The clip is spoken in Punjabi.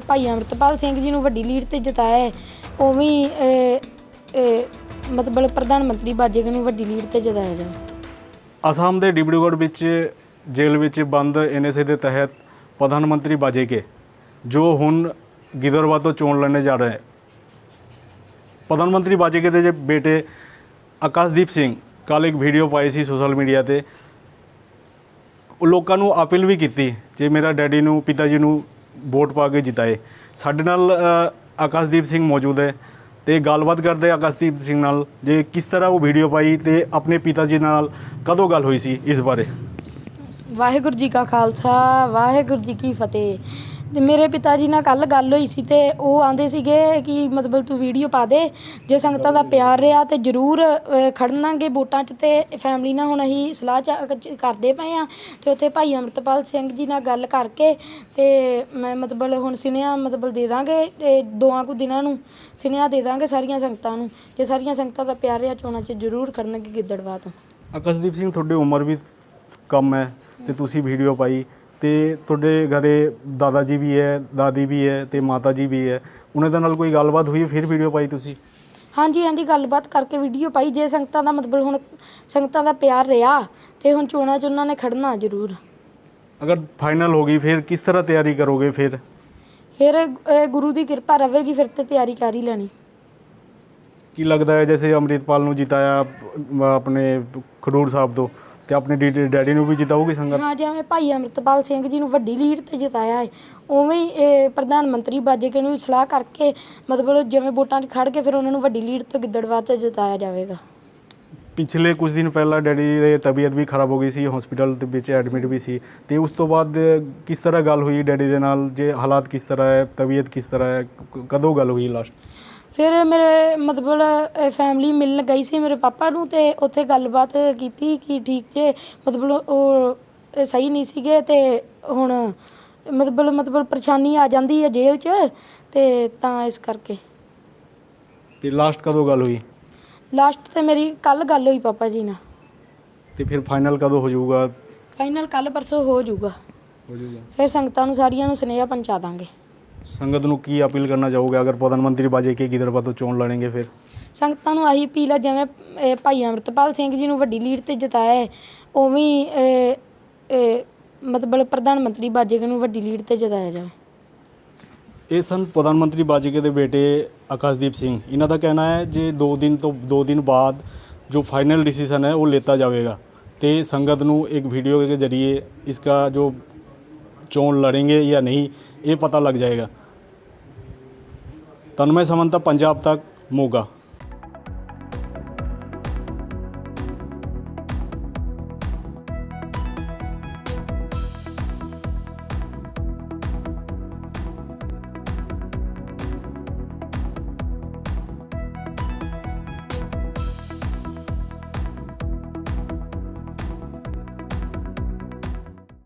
ਭਾਈ ਅਮਰਤਪਾਲ ਸਿੰਘ ਜੀ ਨੂੰ ਵੱਡੀ ਲੀਡ ਤੇ ਜਿਤਾਇਆ ਹੈ, ਉਵੇਂ ਮਤਲਬ ਪ੍ਰਧਾਨ ਮੰਤਰੀ ਬਾਜੇਗਾ ਨੂੰ ਵੱਡੀ ਲੀਡ ਤੇ ਜਿਤਾਇਆ ਜਾਵੇ। ਅਸਾਮ ਦੇ ਡਿਬਰੂਗੜ੍ਹ ਵਿੱਚ, ਜੇਲ੍ਹ ਵਿੱਚ ਬੰਦ ਐਨਐਸਏ ਦੇ ਤਹਿਤ ਪ੍ਰਧਾਨ ਮੰਤਰੀ ਬਾਜੇਕੇ ਜੋ ਹੁਣ ਗਿੱਦੜਬਾਹ ਤੋਂ ਚੋਣ ਲੜਨੇ ਜਾ ਰਹੇ ਪ੍ਰਧਾਨ ਮੰਤਰੀ ਬਾਜੇਕੇ ਦੇ ਜੇ ਬੇਟੇ ਆਕਾਸ਼ਦੀਪ ਸਿੰਘ ਕੱਲ ਇੱਕ ਵੀਡੀਓ ਪਾਈ ਸੀ ਸੋਸ਼ਲ ਮੀਡੀਆ ਤੇ। ਉਹ ਲੋਕਾਂ ਨੂੰ ਅਪੀਲ ਵੀ ਕੀਤੀ, ਜੇ ਮੇਰਾ ਡੈਡੀ ਨੂੰ, ਪਿਤਾ ਜੀ ਨੂੰ ਵੋਟ ਪਾ ਕੇ ਜਿਤਾਏ। ਸਾਡੇ ਨਾਲ ਆਕਾਸ਼ਦੀਪ ਸਿੰਘ ਮੌਜੂਦ ਹੈ ਤੇ ਗੱਲਬਾਤ ਕਰਦੇ ਆਕਾਸ਼ਦੀਪ ਸਿੰਘ ਨਾਲ ਜੇ ਕਿਸ ਤਰ੍ਹਾਂ ਉਹ ਵੀਡੀਓ ਪਾਈ ਤੇ ਆਪਣੇ ਪਿਤਾ ਜੀ ਨਾਲ ਕਦੋਂ ਗੱਲ ਹੋਈ ਸੀ ਇਸ ਬਾਰੇ? ਵਾਹਿਗੁਰੂ ਜੀ ਕਾ ਖਾਲਸਾ, ਵਾਹਿਗੁਰੂ ਜੀ ਕੀ ਫਤਿਹ। ਤੇ ਮੇਰੇ ਪਿਤਾ ਜੀ ਨਾਲ ਕੱਲ ਗੱਲ ਹੋਈ ਸੀ ਤੇ ਉਹ ਆਂਦੇ ਸੀਗੇ ਕਿ ਮਤਲਬ ਤੂੰ ਵੀਡੀਓ ਪਾ ਦੇ ਜੇ ਸੰਗਤਾਂ ਦਾ ਪਿਆਰ ਰਿਹਾ ਤੇ ਜਰੂਰ ਅ, ਖੜਨਾਂਗੇ ਵੋਟਾਂ 'ਚ ਤੇ ਫੈਮਿਲੀ ਨਾਲ ਹੁਣ ਅਸੀਂ ਸਲਾਹ ਚ- ਚ- ਕਰਦੇ ਪਏ ਆ ਤੇ ਉੱਥੇ ਭਾਈ ਅੰਮ੍ਰਿਤਪਾਲ ਸਿੰਘ ਜੀ ਨਾਲ ਗੱਲ ਕਰਕੇ ਤੇ ਮੈਂ ਮਤਲਬ ਹੁਣ ਸੁਨੇਹਾ ਮਤਲਬ ਦੇ ਦਾਂਗੇ ਇਹ ਦੋਆਂ ਕੁ ਦਿਨਾਂ ਨੂੰ ਸੁਨੇਹਾ ਦੇ ਦਾਂਗੇ ਸਾਰੀਆਂ ਸੰਗਤਾਂ ਨੂੰ ਜੇ ਸਾਰੀਆਂ ਸੰਗਤਾਂ ਦਾ ਪਿਆਰ ਰਿਹਾ ਚੋਣਾਂ 'ਚ ਜਰੂਰ ਖੜਨਗੇ ਗਿੱਦੜਵਾ ਤੋਂ। ਆਕਾਸ਼ਦੀਪ ਸਿੰਘ ਤੁਹਾਡੀ ਉਮਰ ਵੀ ਕਮ ਹੈ ਤੇ ਤੁਸੀਂ ਵੀਡੀਓ ਪਾਈ ਤੇ ਤੁਹਾਡੇ ਘਰੇ ਦਾਦਾ ਜੀ ਵੀ ਹੈ ਦਾਦੀ ਵੀ ਹੈ ਤੇ ਮਾਤਾ ਜੀ ਵੀ ਹੈ। ਉਹਨਾਂ ਦੇ ਨਾਲ ਕੋਈ ਗੱਲਬਾਤ ਹੋਈ ਫਿਰ ਵੀਡੀਓ ਪਾਈ ਤੁਸੀਂ? ਹਾਂਜੀ ਹਾਂਜੀ ਗੱਲਬਾਤ ਕਰਕੇ ਵੀਡੀਓ ਪਾਈ। ਜੇ ਸੰਗਤਾਂ ਦਾ ਮਤਲਬ ਹੁਣ ਸੰਗਤਾਂ ਦਾ ਪਿਆਰ ਰਿਹਾ ਤੇ ਹੁਣ ਚੋਣਾਂ 'ਚ ਉਹਨਾਂ ਨੇ ਖੜਨਾ ਜ਼ਰੂਰ। ਅਗਰ ਫਾਈਨਲ ਹੋ ਗਈ ਫਿਰ ਕਿਸ ਤਰ੍ਹਾਂ ਤਿਆਰੀ ਕਰੋਗੇ ਫਿਰ? ਫਿਰ ਅਹ, ਗੁਰੂ ਦੀ ਕਿਰਪਾ ਰਹੇਗੀ ਫਿਰ ਤੇ ਤਿਆਰੀ ਕਰ ਹੀ ਲੈਣੀ। ਕੀ ਲੱਗਦਾ ਹੈ ਜੈਸੇ ਅੰਮ੍ਰਿਤਪਾਲ ਨੂੰ ਜਿਤਾਇਆ ਆਪਣੇ ਖਡੂਰ ਸਾਹਿਬ ਤੋਂ? ਤੇ ਆਪਣੇ ਡੀ- ਡੈਡੀ ਨੂੰ ਵੀ ਜਿਤਾਓਗੇ ਸੰਗਤ? ਹਾਂ ਜਿਵੇਂ ਭਾਈ ਅਮਰਤਪਾਲ ਸਿੰਘ ਜੀ ਨੂੰ ਵੱਡੀ ਲੀਡ ਤੇ ਜਿਤਾਇਆ ਹੈ ਉਵੇਂ ਹੀ ਇਹ ਪ੍ਰਧਾਨ ਮੰਤਰੀ ਬਾਜੇਕੇ ਨੂੰ ਸਲਾਹ ਕਰਕੇ ਮਤਲਬ ਜਿਵੇਂ ਵੋਟਾਂ 'ਚ ਖੜ ਕੇ ਫਿਰ ਉਹਨਾਂ ਨੂੰ ਵੱਡੀ ਲੀਡ ਤੋਂ ਗਿੱਦੜਵਾ ਤੇ ਜਿਤਾਇਆ ਜਾਵੇਗਾ। ਪਿਛਲੇ ਕੁਝ ਦਿਨ ਪਹਿਲਾਂ ਡੈਡੀ ਦੀ ਤਬੀਅਤ ਵੀ ਖਰਾਬ ਹੋ ਗਈ ਸੀ ਹਸਪੀਟਲ ਦੇ ਵਿੱਚ ਐਡਮਿਟ ਵੀ ਸੀ। ਤੇ ਉਸ ਤੋਂ ਬਾਅਦ ਕਿਸ ਤਰ੍ਹਾਂ ਗੱਲ ਹੋਈ ਡੈਡੀ ਦੇ ਨਾਲ? ਜੇ ਹਾਲਾਤ ਕਿਸ ਤਰ੍ਹਾਂ ਹੈ? ਤਬੀਅਤ ਕਿਸ ਤਰ੍ਹਾਂ ਹੈ? ਕ- ਕਦੋਂ ਗੱਲ ਹੋਈ ਲਾਸਟ ਫਿਰ ਮੇਰੇ ਮਤਲਬ ਫੈਮਿਲੀ ਮਿਲਣ ਗਈ ਸੀ ਮੇਰੇ ਪਾਪਾ ਨੂੰ ਤੇ ਉੱਥੇ ਗੱਲਬਾਤ ਕੀਤੀ ਕਿ ਠੀਕ ਜੇ ਮਤਲਬ ਉਹ ਸਹੀ ਨਹੀਂ ਸੀਗੇ ਤੇ ਹੁਣ ਮਤਲਬ ਮਤਲਬ ਪਰੇਸ਼ਾਨੀ ਆ ਜਾਂਦੀ ਹੈ ਜੇਲ੍ਹ 'ਚ ਤੇ ਤਾਂ ਇਸ ਕਰਕੇ। ਤੇ ਲਾਸਟ ਕਦੋਂ ਗੱਲ ਹੋਈ? ਲਾਸਟ ਤੇ ਮੇਰੀ ਕੱਲ ਗੱਲ ਹੋਈ ਪਾਪਾ ਜੀ ਨਾਲ। ਤੇ ਫਿਰ ਫਾਈਨਲ ਕਦੋਂ ਹੋ ਜਾਊਗਾ? ਫਾਈਨਲ ਕੱਲ ਪਰਸੋਂ ਹੋ ਜਾਊਗਾ। ਹੋ ਜਾਊਗਾ। ਫਿਰ ਸੰਗਤਾਂ ਨੂੰ ਸਾਰੀਆਂ ਨੂੰ ਸੁਨੇਹਾ ਪਹੁੰਚਾ ਦਾਂਗੇ। ਸੰਗਤ ਨੂੰ ਕੀ ਅਪੀਲ ਕਰਨਾ ਚਾਹੋਗੇ? ਅਗਰ ਪ੍ਰਧਾਨ ਮੰਤਰੀ ਬਾਜੇ ਕੇ ਗਿੱਦੜਬਾਹ ਤੋਂ ਚੋਣ ਲੜਨਗੇ ਫਿਰ? ਸੰਗਤਾਂ ਨੂੰ ਆਹੀ ਅਪੀਲ ਹੈ ਜਿਵੇਂ ਭਾਈ ਅੰਮ੍ਰਿਤਪਾਲ ਸਿੰਘ ਜੀ ਨੂੰ ਵੱਡੀ ਲੀਡ ਤੇ ਜਿਤਾਇਆ ਹੈ ਉਵੇਂ ਮਤਲਬ ਪ੍ਰਧਾਨ ਮੰਤਰੀ ਬਾਜੇਗ ਨੂੰ ਵੱਡੀ ਲੀਡ ਤੇ ਜਿਤਾਇਆ ਜਾਵੇ। ਇਹ ਸਨ ਪ੍ਰਧਾਨ ਮੰਤਰੀ ਬਾਜੀਕੇ ਦੇ ਬੇਟੇ ਆਕਾਸ਼ਦੀਪ ਸਿੰਘ। ਇਹਨਾਂ ਦਾ ਕਹਿਣਾ ਹੈ ਜੇ ਦੋ ਦਿਨ ਤੋਂ ਦੋ ਦਿਨ ਬਾਅਦ ਜੋ ਫਾਈਨਲ ਡਿਸੀਜਨ ਹੈ ਉਹ ਲੇਤਾ ਜਾਵੇਗਾ। ਤੇ ਸੰਗਤ ਨੂੰ ਇੱਕ ਵੀਡੀਓ ਜ਼ਰੀਏ ਇਸ इसका जो चोन लड़ेंगे या नहीं ये पता लग जाएगा तन्मय समंता पंजाब तक मोगा